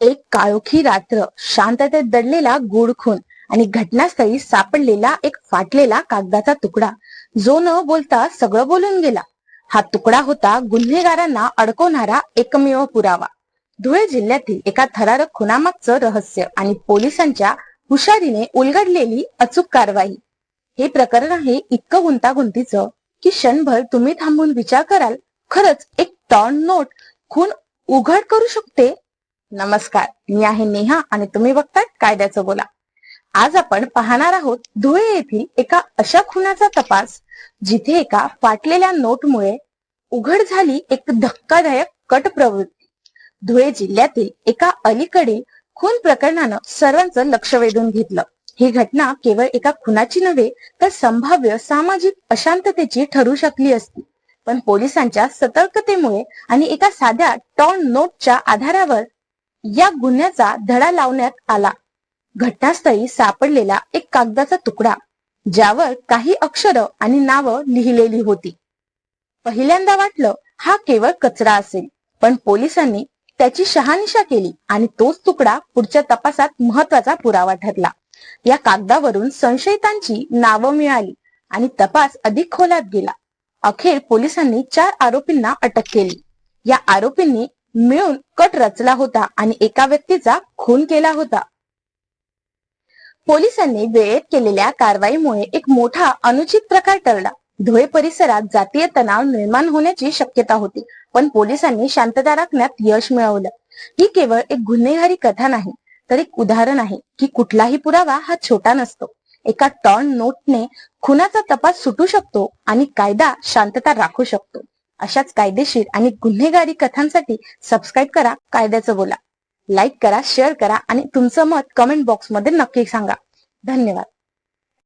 एक काळोखी रात्र शांततेत दडलेला गुडखून खून आणि घटनास्थळी सापडलेला एक फाटलेला कागदाचा तुकडा. जो न बोलता सगळं बोलून गेला. हा तुकडा होता गुन्हेगारांना अडकवणारा एकमेव पुरावा. धुळे जिल्ह्यातील एका थरारक खुनामागचं रहस्य आणि पोलिसांच्या हुशारीने उलगडलेली अचूक कारवाई. हे प्रकरण आहे इतकं गुंतागुंतीचं की क्षणभर तुम्ही थांबून विचार कराल खरंच एक टॉन नोट खून उघड करू शकते नमस्कार मी आहे नेहा आणि तुम्ही बघताय कायद्याचं बोला. आज आपण पाहणार आहोत धुळे येथील एका अशा खुनाचा तपास जिथे एका फाटलेल्या नोटमुळे उघड झाली एक धक्कादायक कट प्रवृत्ती धुळे जिल्ह्यातील एका अलीकडील खून प्रकरणानं सर्वांचं लक्ष वेधून घेतलं. ही घटना केवळ एका खुनाची नव्हे तर संभाव्य सामाजिक अशांततेची ठरू शकली असती. पण पोलिसांच्या सतर्कतेमुळे आणि एका साध्या टॉन नोटच्या आधारावर या गुन्ह्याचा धडा लावण्यात आला. घटनास्थळी सापडलेला एक कागदाचा तुकडा ज्यावर काही अक्षर आणि नावं लिहिलेली होती. पहिल्यांदा वाटलं हा केवळ कचरा असेल पण पोलिसांनी त्याची शहानिशा केली आणि तोच तुकडा पुढच्या तपासात महत्त्वाचा पुरावा ठरला. या कागदावरून संशयितांची नावं मिळाली आणि तपास अधिक खोलात गेला. अखेर पोलिसांनी चार आरोपींना अटक केली. या आरोपींनी मिळून कट रचला होता आणि एका व्यक्तीचा खून केला होता. पोलिसांनी वेळेत केलेल्या कारवाईमुळे एक मोठा अनुचित प्रकार टळला. धुळे परिसरात जातीय तणाव निर्माण होण्याची शक्यता होती पण पोलिसांनी शांतता राखण्यात यश मिळवलं. ही केवळ एक गुन्हेगारी कथा नाही तर एक उदाहरण आहे की कुठलाही पुरावा हा छोटा नसतो. एका टॉन नोटने खुनाचा तपास सुटू शकतो आणि कायदा शांतता राखू शकतो. अशाच कायदेशीर आणि गुन्हेगारी कथांसाठी सबस्क्राईब करा कायद्याचं बोला. लाईक करा शेअर करा आणि तुमचं मत कमेंट बॉक्समध्ये नक्की सांगा. धन्यवाद.